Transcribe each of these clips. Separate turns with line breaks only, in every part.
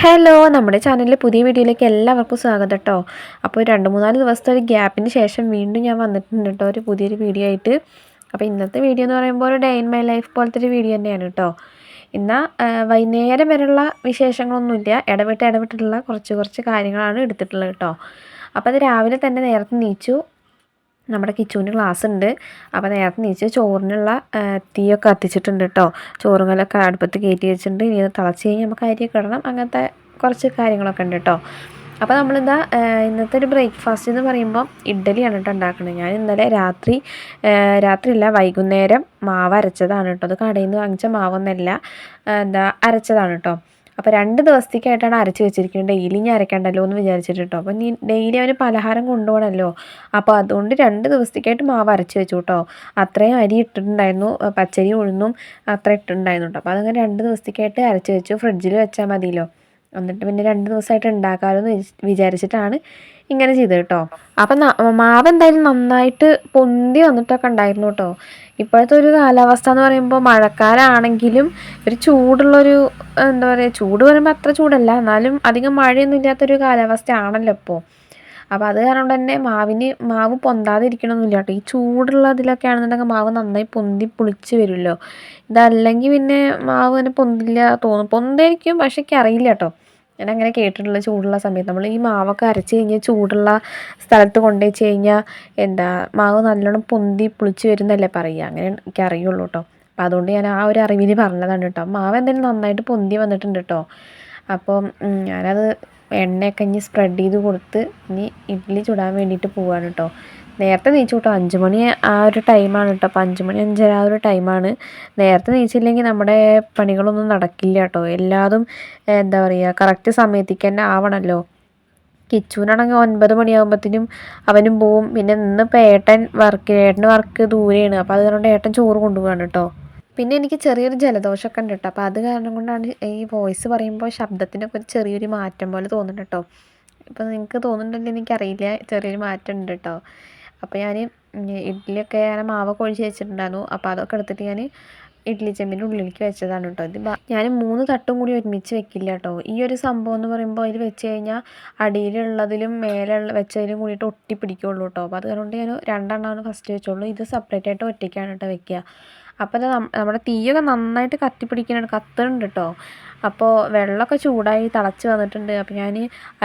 Hello നമ്മുടെ ചാനലിലെ പുതിയ വീഡിയോയിലേക്ക് എല്ലാവർക്കും സ്വാഗതം കേട്ടോ അപ്പോൾ രണ്ട് മൂന്നാൽ ദിവസത്തെ ഒരു ഗ്യാപ്പിന് ശേഷം വീണ്ടും ഞാൻ വന്നിട്ടുണ്ട് കേട്ടോ ഒരു പുതിയൊരു വീഡിയോ ആയിട്ട്. അപ്പോൾ ഇന്നത്തെ വീഡിയോ എന്ന് പറയുമ്പോൾ ഒരു ഡേ ഇൻ മൈ ലൈഫ് പോലത്തെ ഒരു വീഡിയോ തന്നെയാണ് കേട്ടോ എന്നാൽ വൈകുന്നേരം വരെയുള്ള വിശേഷങ്ങളൊന്നുമില്ല. ഇടവിട്ട് ഇടവിട്ടുള്ള കുറച്ച് കുറച്ച് കാര്യങ്ങളാണ് എടുത്തിട്ടുള്ളത് കേട്ടോ അപ്പോൾ അത് രാവിലെ തന്നെ നേരത്തെ നീച്ചു. നമ്മുടെ കിച്ചുവിന് ക്ലാസ് ഉണ്ട് അപ്പോൾ നേരത്തെ നീച്ച് ചോറിനുള്ള തീയൊക്കെ കത്തിച്ചിട്ടുണ്ട് കേട്ടോ ചോറുകളൊക്കെ അടുപ്പത്ത് കയറ്റി വെച്ചിട്ടുണ്ട്. ഇനി അത് തിളച്ച് കഴിഞ്ഞാൽ നമുക്ക് അരിയൊക്കെ ഇടണം. അങ്ങനത്തെ കുറച്ച് കാര്യങ്ങളൊക്കെ ഉണ്ട് കേട്ടോ അപ്പോൾ നമ്മളിതാ ഇന്നത്തെ ഒരു ബ്രേക്ക്ഫാസ്റ്റ് എന്ന് പറയുമ്പോൾ ഇഡ്ഡലിയാണ് കേട്ടോ ഉണ്ടാക്കുന്നത് ഞാൻ ഇന്നലെ രാത്രി രാത്രിയില്ല വൈകുന്നേരം മാവ് അരച്ചതാണ് കേട്ടോ അത് കടയിൽ നിന്ന് വാങ്ങിച്ച മാവൊന്നല്ല എന്താ അരച്ചതാണ് കേട്ടോ അപ്പോൾ രണ്ട് ദിവസത്തേക്കായിട്ടാണ് അരച്ച് വെച്ചിരിക്കുന്നത്. ഡെയിലി ഞാൻ അരക്കണ്ടല്ലോ എന്ന് വിചാരിച്ചിട്ട് കേട്ടോ അപ്പോൾ നീ ഡെയിലി അവന് പലഹാരം കൊണ്ടുപോകണമല്ലോ അപ്പോൾ അതുകൊണ്ട് രണ്ട് ദിവസത്തേക്കായിട്ട് മാവ് അരച്ച് വെച്ചു കേട്ടോ അത്രയും അരി ഇട്ടിട്ടുണ്ടായിരുന്നു. പച്ചരി ഉഴുന്നും അത്ര ഇട്ടിട്ടുണ്ടായിരുന്നു കേട്ടോ അപ്പോൾ അതങ്ങനെ രണ്ട് ദിവസത്തേക്കായിട്ട് അരച്ച് വെച്ചു. ഫ്രിഡ്ജിൽ വെച്ചാൽ മതിയല്ലോ. എന്നിട്ട് പിന്നെ രണ്ട് ദിവസമായിട്ട് ഉണ്ടാക്കാമല്ലോ എന്ന് വിചാരിച്ചിട്ടാണ് ഇങ്ങനെ ചെയ്തത് കേട്ടോ. അപ്പം മാവ് എന്തായാലും നന്നായിട്ട് പൊന്തി വന്നിട്ടൊക്കെ ഉണ്ടായിരുന്നു കേട്ടോ. ഇപ്പോഴത്തെ ഒരു കാലാവസ്ഥ എന്ന് പറയുമ്പോൾ മഴക്കാലാണെങ്കിലും ഒരു ചൂടുള്ളൊരു എന്താ പറയുക ചൂട് പറയുമ്പോൾ അത്ര ചൂടല്ല. എന്നാലും അധികം മഴയൊന്നും ഇല്ലാത്തൊരു കാലാവസ്ഥ ആണല്ലോ ഇപ്പോൾ അപ്പോൾ അത് കാരണം തന്നെ മാവിന് മാവ് പൊന്താതിരിക്കണമെന്നില്ല കേട്ടോ. ഈ ചൂടുള്ള ഇതിലൊക്കെ ആണെന്നുണ്ടെങ്കിൽ മാവ് നന്നായി പൊന്തി പുളിച്ച് വരുമല്ലോ. ഇതല്ലെങ്കിൽ പിന്നെ മാവ് തന്നെ പൊന്തില്ല തോന്നും. പൊന്തായിരിക്കും പക്ഷേ അറിയില്ല കേട്ടോ. ഞാൻ അങ്ങനെ കേട്ടിട്ടുള്ള ചൂടുള്ള സമയത്ത്. നമ്മൾ ഈ മാവൊക്കെ അരച്ച് കഴിഞ്ഞാൽ ചൂടുള്ള സ്ഥലത്ത് കൊണ്ടു വെച്ച് കഴിഞ്ഞാൽ എന്താ മാവ് നല്ലോണം പൊന്തി പുളിച്ച് വരുന്നല്ലേ പറയുക. അങ്ങനെ എനിക്ക് അറിയുള്ളൂ കേട്ടോ. അപ്പം അതുകൊണ്ട് ഞാൻ ആ ഒരു അറിവിൽ പറഞ്ഞതാണ് കേട്ടോ. മാവ് എന്തായാലും നന്നായിട്ട് പൊന്തി വന്നിട്ടുണ്ട് കേട്ടോ. അപ്പം ഞാനത് എണ്ണയൊക്കെ ഇനി സ്പ്രെഡ് ചെയ്ത് കൊടുത്ത് ഇനി ഇഡ്ഡലി ചുടാൻ വേണ്ടിയിട്ട് പോവാണ് കേട്ടോ. നേരത്തെ നീച്ചു കേട്ടോ. അഞ്ച് മണി ആ ഒരു ടൈമാണ് കേട്ടോ. അപ്പോൾ അഞ്ച് മണി അഞ്ചര ആ ഒരു ടൈമാണ് നേരത്തെ നീച്ചില്ലെങ്കിൽ നമ്മുടെ പണികളൊന്നും നടക്കില്ല കേട്ടോ. എല്ലാതും എന്താ പറയുക കറക്റ്റ് സമയത്തേക്ക് തന്നെ ആവണമല്ലോ കിച്ചുവിനാണെങ്കിൽ ഒൻപത് മണിയാകുമ്പോഴത്തേനും അവനും പോവും. പിന്നെ ഇന്നിപ്പോൾ ഏട്ടൻ വർക്ക് ഏട്ടന്റെ വർക്ക് ദൂരെയാണ്. അപ്പോൾ അത് കാരണം ഏട്ടൻ ചോറ് കൊണ്ടുപോകാണ് കേട്ടോ. പിന്നെ എനിക്ക് ചെറിയൊരു ജലദോഷമൊക്കെ ഉണ്ട് കേട്ടോ. അപ്പോൾ അത് കാരണം കൊണ്ടാണ് ഈ വോയിസ് പറയുമ്പോൾ ശബ്ദത്തിനൊക്കെ ചെറിയൊരു മാറ്റം പോലെ തോന്നുന്നുണ്ട് കേട്ടോ. ഇപ്പോൾ നിങ്ങൾക്ക് തോന്നുന്നുണ്ടെങ്കിൽ എനിക്കറിയില്ല. ചെറിയൊരു മാറ്റം ഉണ്ട് കേട്ടോ. അപ്പോൾ ഞാൻ ഇഡ്ഡലിയൊക്കെ ഞാൻ മാവൊക്കെ കൊഴിച്ച് വെച്ചിട്ടുണ്ടായിരുന്നു. അപ്പോൾ അതൊക്കെ എടുത്തിട്ട് ഞാൻ ഇഡ്ഡലി ചെമ്പിന്റെ ഉള്ളിലേക്ക് വെച്ചതാണ് കേട്ടോ. ഇത് ഞാൻ മൂന്ന് തട്ടും കൂടി ഒരുമിച്ച് വെക്കില്ല കേട്ടോ. ഈ ഒരു സംഭവം എന്ന് പറയുമ്പോൾ അതിൽ വെച്ച് കഴിഞ്ഞാൽ അടിയിലുള്ളതിലും മേലെ വെച്ചതിലും കൂടിയിട്ട് ഒട്ടി പിടിക്കുള്ളൂ കേട്ടോ അപ്പോൾ അതുകൊണ്ട് ഞാൻ രണ്ടെണ്ണമാണ് ഫസ്റ്റ് വെച്ചോളൂ. ഇത് സെപ്പറേറ്റ് ആയിട്ട് ഒറ്റയ്ക്കാണ് കേട്ടോ വെക്കുക. അപ്പോൾ നമ്മുടെ തീയൊക്കെ നന്നായിട്ട് കത്തിപ്പിടിക്കുന്നുണ്ട് കത്തുന്നുണ്ട് കേട്ടോ അപ്പോൾ വെള്ളമൊക്കെ ചൂടായി തിളച്ച് വന്നിട്ടുണ്ട്. അപ്പോൾ ഞാൻ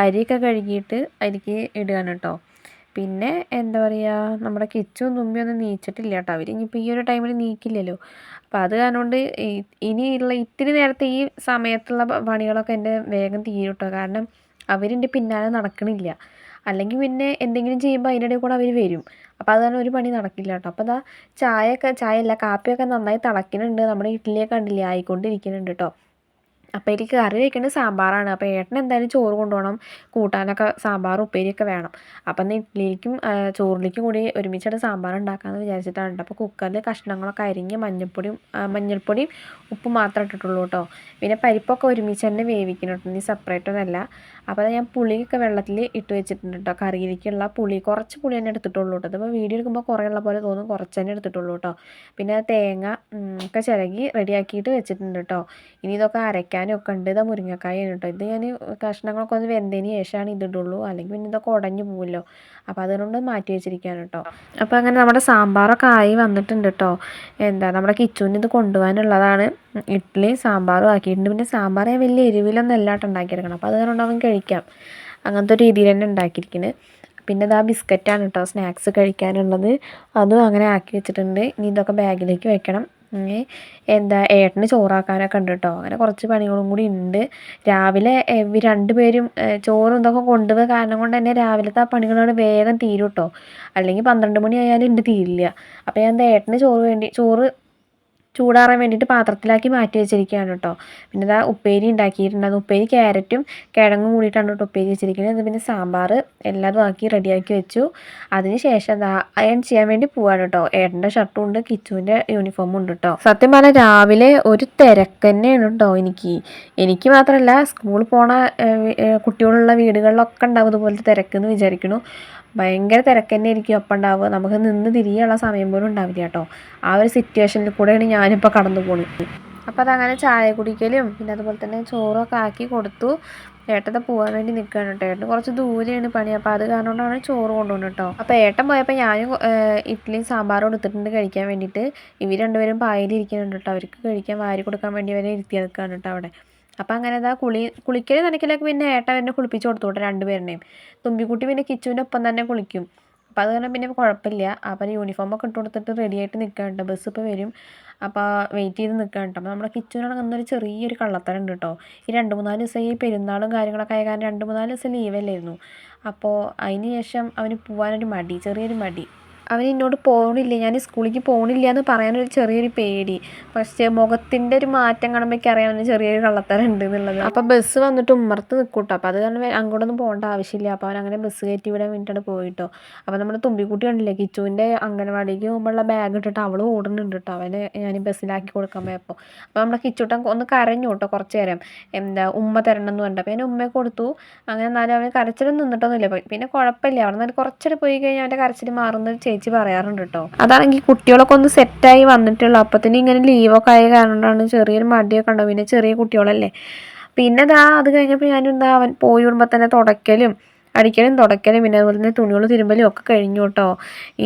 അരിയൊക്കെ കഴുകിയിട്ട് അരിക്ക് ഇടുകയാണ് കേട്ടോ പിന്നെ എന്താ പറയുക നമ്മുടെ കിച്ചും തുമ്പിയൊന്നും നീച്ചിട്ടില്ല കേട്ടോ അവർ ഇനിയിപ്പോൾ ഈ ഒരു ടൈമിൽ നീക്കില്ലല്ലോ. അപ്പോൾ അത് കാരണം കൊണ്ട് ഇനിയുള്ള ഇത്തിരി നേരത്തെ ഈ സമയത്തുള്ള പണികളൊക്കെ എന്റെ വേഗം തീരും കേട്ടോ കാരണം അവരെന്റെ പിന്നാലെ നടക്കണില്ല. അല്ലെങ്കിൽ പിന്നെ എന്തെങ്കിലും ചെയ്യുമ്പോൾ അതിനിടയിൽ കൂടെ അവർ വരും. അപ്പോൾ അതുകാരണം ഒരു പണി നടക്കില്ല കേട്ടോ. അപ്പോൾ അതാ ചായയൊക്കെ ചായയല്ല കാപ്പിയൊക്കെ നന്നായി തിളയ്ക്കുന്നുണ്ട്. നമ്മുടെ ഇഡ്ഡലിയൊക്കെ കണ്ടില്ലേ? ആയിക്കൊണ്ടിരിക്കുന്നുണ്ട് കേട്ടോ. അപ്പോൾ എനിക്ക് കറി വയ്ക്കേണ്ടത് സാമ്പാറാണ്. അപ്പോൾ ഏട്ടൻ എന്തായാലും ചോറ് കൊണ്ടുപോകണം. കൂട്ടാനൊക്കെ സാമ്പാർ ഉപ്പേരിയൊക്കെ വേണം. അപ്പം ഇഡ്ഡലിക്കും ചോറിലേക്കും കൂടി ഒരുമിച്ചിട്ട് സാമ്പാർ ഉണ്ടാക്കാമെന്ന് വിചാരിച്ചിട്ടാണ് അപ്പോൾ കുക്കറിൽ കഷ്ണങ്ങളൊക്കെ അരിഞ്ഞ് മഞ്ഞൾപ്പൊടിയും മഞ്ഞൾപ്പൊടിയും ഉപ്പ് മാത്രം ഇട്ടിട്ടുള്ളൂ കേട്ടോ. പിന്നെ പരിപ്പൊക്കെ ഒരുമിച്ച് തന്നെ വേവിക്കണം കേട്ടോ. സെപ്പറേറ്റ് ഒന്നല്ല. അപ്പോൾ ഞാൻ പുളിയൊക്കെ വെള്ളത്തിൽ ഇട്ട് വെച്ചിട്ടുണ്ട് കേട്ടോ. കറിയിലേക്കുള്ള പുളി കുറച്ച് പുളി തന്നെ എടുത്തിട്ടുള്ളൂ കേട്ടോ. അപ്പോൾ വീഡിയോ എടുക്കുമ്പോൾ കുറേ ഉള്ള പോലെ തോന്നും. കുറച്ച് തന്നെ എടുത്തിട്ടുള്ളൂ കേട്ടോ. പിന്നെ തേങ്ങ ഒക്കെ ചിരകി റെഡിയാക്കിയിട്ട് വെച്ചിട്ടുണ്ട് കേട്ടോ. ഇനി ഇതൊക്കെ അരയ്ക്കാനും ഒക്കെ ഉണ്ട്. ഇതാ മുരിങ്ങക്കായാണ് കേട്ടോ ഇത് ഞാൻ കഷ്ണങ്ങളൊക്കെ ഒന്ന് വെന്തതിന് ശേഷമാണ് ഇതിടുള്ളൂ അല്ലെങ്കിൽ പിന്നെ ഇതൊക്കെ ഉടഞ്ഞു പോകുമല്ലോ അപ്പോൾ അതുകൊണ്ട് മാറ്റി വെച്ചിരിക്കുകയാണ് കേട്ടോ അപ്പോൾ അങ്ങനെ നമ്മുടെ സാമ്പാറൊക്കെ ആയി വന്നിട്ടുണ്ട് കേട്ടോ എന്താ നമ്മുടെ കിച്ചുവിന് ഇത് കൊണ്ടുപോകാനുള്ളതാണ്. ഇഡ്ഡലി സാമ്പാറും ആക്കിയിട്ടുണ്ട്. പിന്നെ സാമ്പാർ വലിയ എരിവിലൊന്നും അല്ലാട്ട് ഉണ്ടാക്കിയെടുക്കണം. അപ്പോൾ അതുകൊണ്ട് അവൻ കഴിക്കാം. അങ്ങനത്തെ ഒരു രീതിയിൽ തന്നെ ഉണ്ടാക്കിയിരിക്കുന്നത് പിന്നെ ഇതാ ബിസ്ക്കറ്റാണ് കേട്ടോ സ്നാക്സ് കഴിക്കാനുള്ളത്. അതും അങ്ങനെ ആക്കി വെച്ചിട്ടുണ്ട്. ഇനി ഇതൊക്കെ ബാഗിലേക്ക് വെക്കണം. എന്താ ഏട്ടന് ചോറാക്കാനൊക്കെ ഉണ്ട് കേട്ടോ അങ്ങനെ കുറച്ച് പണികളും കൂടി ഉണ്ട്. രാവിലെ രണ്ടുപേരും ചോറും ഇതൊക്കെ കൊണ്ടുപോയ കാരണം കൊണ്ട് തന്നെ രാവിലത്തെ ആ പണികളോട് വേഗം തീരും കേട്ടോ അല്ലെങ്കിൽ പന്ത്രണ്ട് മണി ഉണ്ട് തീരില്ല. അപ്പോൾ ഞാൻ എന്താ ഏട്ടന് ചോറ് വേണ്ടി ചോറ് ചൂടാറാൻ വേണ്ടിയിട്ട് പാത്രത്തിലാക്കി മാറ്റി വെച്ചിരിക്കുകയാണ് കേട്ടോ. പിന്നെ ഇതാ ഉപ്പേരി ഉണ്ടാക്കിയിട്ടുണ്ട്. ഉപ്പേരി ക്യാരറ്റും കിഴങ്ങും കൂടിയിട്ടാണ് കേട്ടോ ഉപ്പേരി വെച്ചിരിക്കുന്നത്. പിന്നെ സാമ്പാർ എല്ലാതും ആക്കി റെഡിയാക്കി വെച്ചു. അതിന് ശേഷം അതാ അയൺ ചെയ്യാൻ വേണ്ടി പോവാണ് കേട്ടോ. ഏട്ടന്റെ ഷർട്ടും ഉണ്ട് കിച്ചുവിന്റെ യൂണിഫോമും ഉണ്ട് കേട്ടോ. സത്യം പറഞ്ഞാൽ രാവിലെ ഒരു തിരക്ക് തന്നെയാണ് കേട്ടോ എനിക്ക്. എനിക്ക് മാത്രമല്ല സ്കൂളിൽ പോണ കുട്ടികളുള്ള വീടുകളിലൊക്കെ ഉണ്ടാവും ഇതുപോലത്തെ തിരക്കെന്ന് വിചാരിക്കുന്നു. ഭയങ്കര തിരക്ക് തന്നെ ആയിരിക്കും അപ്പം ഉണ്ടാവുക. നമുക്ക് നിന്ന് തിരിയുള്ള സമയം പോലും ഉണ്ടാവില്ല കേട്ടോ. ആ ഒരു സിറ്റുവേഷനിൽ കൂടെയാണ് ഞാനിപ്പോൾ കടന്നു പോകുന്നത് അപ്പോൾ അതങ്ങനെ ചായ കുടിക്കലും പിന്നെ അതുപോലെ തന്നെ ചോറൊക്കെ ആക്കി കൊടുത്തു. ഏട്ടത്തെ പോകാൻ വേണ്ടി നിൽക്കുകയാണ് കേട്ടോ. ഏട്ടൻ കുറച്ച് ദൂരെയാണ് പണി. അപ്പോൾ അത് കാരണം കൊണ്ടാണ് ചോറ് കൊണ്ടുപോകുന്നത് കേട്ടോ. അപ്പോൾ ഏട്ടൻ പോയപ്പോൾ ഞാനും ഇഡ്ഡലി ഇഡ്ഡലിയും സാമ്പാറും എടുത്തിട്ടുണ്ട് കഴിക്കാൻ വേണ്ടിയിട്ട്. ഇവർ രണ്ടുപേരും പായലിരിക്കുന്നുണ്ട് കേട്ടോ. അവർക്ക് കഴിക്കാൻ വാരി കൊടുക്കാൻ വേണ്ടി അവരെ ഇരുത്തി നിൽക്കുകയാണ് കേട്ടോ അവിടെ. അപ്പോൾ അങ്ങനെ അതാ കുളി കുളിക്കൽ നനയ്ക്കലൊക്കെ പിന്നെ ഏട്ടൻ എന്നെ കുളിപ്പിച്ച് കൊടുത്തു കേട്ടോ രണ്ടുപേരുടെയും. തുമ്പിക്കുട്ടി പിന്നെ കിച്ചുവിന്റെ ഒപ്പം തന്നെ കുളിക്കും. അപ്പോൾ അത് കാരണം പിന്നെ കുഴപ്പമില്ല അപ്പം യൂണിഫോമൊക്കെ ഇട്ട് കൊടുത്തിട്ട് റെഡി ആയിട്ട് നിൽക്കുകയാണ് ബസ് ഇപ്പോൾ വരും. അപ്പോൾ വെയിറ്റ് ചെയ്ത് നിൽക്കാൻ കേട്ടോ അപ്പോൾ നമ്മുടെ കിച്ചുവിനാണെങ്കിൽ അന്നൊരു ചെറിയൊരു കള്ളത്തരം ഉണ്ട് കേട്ടോ ഈ രണ്ട് മൂന്നാൽ ദിവസം ഈ പെരുന്നാളും കാര്യങ്ങളൊക്കെ ആയ കാരണം രണ്ട് മൂന്നാൽ ദിവസം ലീവല്ലായിരുന്നു അപ്പോൾ അതിന് ശേഷം അവന് പോകാനൊരു മടി ചെറിയൊരു മടി. അവൻ എന്നോട് പോകണില്ല ഞാൻ സ്കൂളിലേക്ക് പോകണില്ല എന്ന് പറയാനൊരു ചെറിയൊരു പേടി. പക്ഷേ മുഖത്തിന്റെ ഒരു മാറ്റം കാണുമ്പോഴേക്ക് അവന് ചെറിയൊരു കള്ളത്തരം ഉണ്ട് എന്നുള്ളത്. അപ്പോൾ ബസ് വന്നിട്ട് ഉമ്മർത്ത് നിൽക്കൂട്ടോ അപ്പോൾ അത് കാരണം അങ്ങോട്ടൊന്നും പോകേണ്ട ആവശ്യമില്ല. അപ്പോൾ അവൻ അങ്ങനെ ബസ് കയറ്റി വിടാൻ വേണ്ടിയിട്ടാണ് പോയിട്ടോ. അപ്പോൾ നമ്മുടെ തുമ്പിക്കുട്ടി കണ്ടില്ലേ കിച്ചുവിന്റെ അംഗനവാടിക്ക് പോകുമ്പോഴുള്ള ബാഗ് ഇട്ടിട്ട് അവൾ ഓടുന്നുണ്ട് കേട്ടോ അവനെ ഞാൻ ബസ്സിലാക്കി കൊടുക്കാൻ പോയപ്പോൾ അപ്പോൾ നമ്മുടെ കിച്ചുട്ടൻ ഒന്ന് കരഞ്ഞു കേട്ടോ കുറച്ച് നേരം. എന്താ ഉമ്മ തരണം എന്ന് പറഞ്ഞിട്ട്. അപ്പോൾ ഞാൻ ഉമ്മയെ കൊടുത്തു. അങ്ങനെ എന്നാലും അവന് കരച്ചിലും നിന്നിട്ടൊന്നുമില്ല. പിന്നെ കുഴപ്പമില്ല. അവിടെ നിന്ന് കുറച്ചിട്ട് പോയി കഴിഞ്ഞാൽ അവന്റെ കരച്ചിൽ മാറുന്ന ചേച്ചി പറയാറുണ്ട് കേട്ടോ അതാണെങ്കിൽ കുട്ടികളൊക്കെ ഒന്ന് സെറ്റായി വന്നിട്ടുള്ളൂ. അപ്പത്തിന് ഇങ്ങനെ ലീവൊക്കെ ആയ കാരണമാണ് ചെറിയൊരു മടിയൊക്കെ ഉണ്ടാവും. പിന്നെ ചെറിയ കുട്ടികളല്ലേ. പിന്നെ ദാ അത് കഴിഞ്ഞപ്പോൾ ഞാനെന്താ അവൻ പോയി വരുമ്പോൾ തന്നെ തുടയ്ക്കലും അടിക്കലും തുടയ്ക്കലും പിന്നെ അതുപോലെ തന്നെ തുണികൾ തിരുമ്പലും ഒക്കെ കഴിഞ്ഞു കേട്ടോ.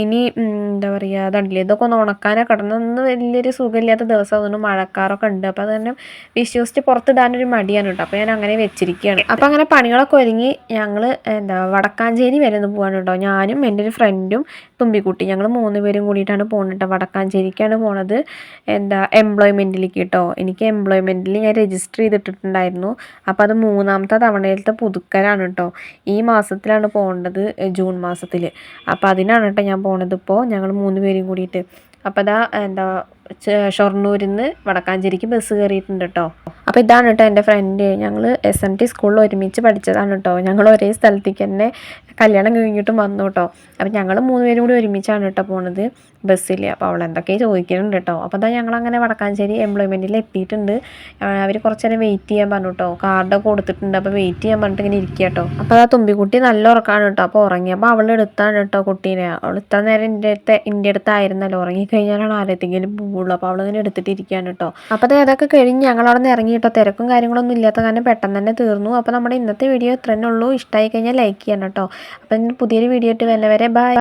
ഇനി എന്താ പറയുക അതുണ്ടല്ലേ ഇതൊക്കെ ഒന്ന് ഉണക്കാനൊക്കെ കിടന്നൊന്നും വലിയൊരു സുഖമില്ലാത്ത ദിവസം അതുകൊണ്ട് മഴക്കാറൊക്കെ ഉണ്ട്. അപ്പോൾ അത് തന്നെ വിശ്വസിച്ച് പുറത്തിടാനൊരു മടിയാണ് കേട്ടോ. അപ്പോൾ ഞാൻ അങ്ങനെ വെച്ചിരിക്കുകയാണ്. അപ്പോൾ അങ്ങനെ പണികളൊക്കെ ഒരുങ്ങി ഞങ്ങൾ എന്താ വടക്കാഞ്ചേരി വരെ ഒന്ന് പോകാൻ കേട്ടോ. ഞാനും എന്റെ ഒരു ഫ്രണ്ടും തുമ്പിക്കുട്ടി ഞങ്ങൾ മൂന്ന് പേരും കൂടിയിട്ടാണ് പോകുന്നത് കേട്ടോ. വടക്കാഞ്ചേരിക്കാണ് പോണത്. എന്താ എംപ്ലോയ്മെന്റിലേക്ക് കേട്ടോ. എനിക്ക് എംപ്ലോയ്മെന്റിൽ ഞാൻ രജിസ്റ്റർ ചെയ്തിട്ടിട്ടുണ്ടായിരുന്നു. അപ്പോൾ അത് മൂന്നാമത്തെ തവണയിലത്തെ പുതുക്കലാണ് കേട്ടോ. ഈ മാസത്തിലാണ് പോകേണ്ടത് ജൂൺ മാസത്തിൽ അപ്പോൾ അതിനാണ് കേട്ടോ ഞാൻ പോണത് ഇപ്പോൾ ഞങ്ങൾ മൂന്ന് പേരും കൂടിയിട്ട്. അപ്പോൾ അതാ എന്താ ഷൊർണൂരിൽ നിന്ന് വടക്കാഞ്ചേരിക്ക് ബസ് കയറിയിട്ടുണ്ട് കേട്ടോ. അപ്പോൾ ഇതാണ് കേട്ടോ എന്റെ ഫ്രണ്ട് ഞങ്ങൾ എസ് എം ടി സ്കൂളിൽ ഒരുമിച്ച് പഠിച്ചതാണ് കേട്ടോ. ഞങ്ങൾ ഒരേ സ്ഥലത്തേക്ക് തന്നെ കല്യാണം കഴിഞ്ഞിട്ടും വന്നു കേട്ടോ അപ്പം ഞങ്ങൾ മൂന്ന് പേരും കൂടി ഒരുമിച്ചാണ് കേട്ടോ പോണത് ബസ്സിൽ അപ്പോൾ അവൾ എന്തൊക്കെയോ ചോദിക്കുന്നുണ്ട് കേട്ടോ അപ്പോൾ അതാ ഞങ്ങളങ്ങനെ വടക്കാഞ്ചേരി എംപ്ലോയ്മെന്റിൽ എത്തിയിട്ടുണ്ട്. അവർ കുറച്ച് നേരം വെയിറ്റ് ചെയ്യാൻ പറഞ്ഞു കേട്ടോ കാർഡൊക്കെ കൊടുത്തിട്ടുണ്ട്. അപ്പോൾ വെയിറ്റ് ചെയ്യാൻ പറഞ്ഞിട്ട് ഇങ്ങനെ ഇരിക്കുക കേട്ടോ അപ്പോൾ ആ തുമ്പിക്കുട്ടി നല്ല ഉറക്കമാണ് കേട്ടോ അപ്പോൾ ഉറങ്ങി. അപ്പോൾ അവൾ എടുത്താണ് കേട്ടോ കുട്ടീനെ. അവൾ ഇത്ര നേരം എന്റെ അടുത്ത് എന്റെ അടുത്തായിരുന്നല്ലോ. ഉറങ്ങിക്കഴിഞ്ഞാലാണ് ആരെത്തെങ്കിലും പോവുള്ളൂ. അപ്പോൾ അവളിങ്ങനെ എടുത്തിട്ട് ഇരിക്കുകയാണ് കേട്ടോ അപ്പോൾ അത് അതൊക്കെ കഴിഞ്ഞ് ഞങ്ങൾ അവിടെ നിന്ന് ഇറങ്ങി കേട്ടോ തിരക്കും കാര്യങ്ങളൊന്നും ഇല്ലാത്ത കാരണം പെട്ടെന്ന് തന്നെ തീർന്നു. അപ്പോൾ നമ്മുടെ ഇന്നത്തെ വീഡിയോ ഇത്രയേ ഉള്ളൂ. ഇഷ്ടമായി കഴിഞ്ഞാൽ ലൈക്ക് ചെയ്യണം കേട്ടോ അപ്പം പുതിയൊരു വീഡിയോ ഇട്ട് വരുന്നവരെ ബൈ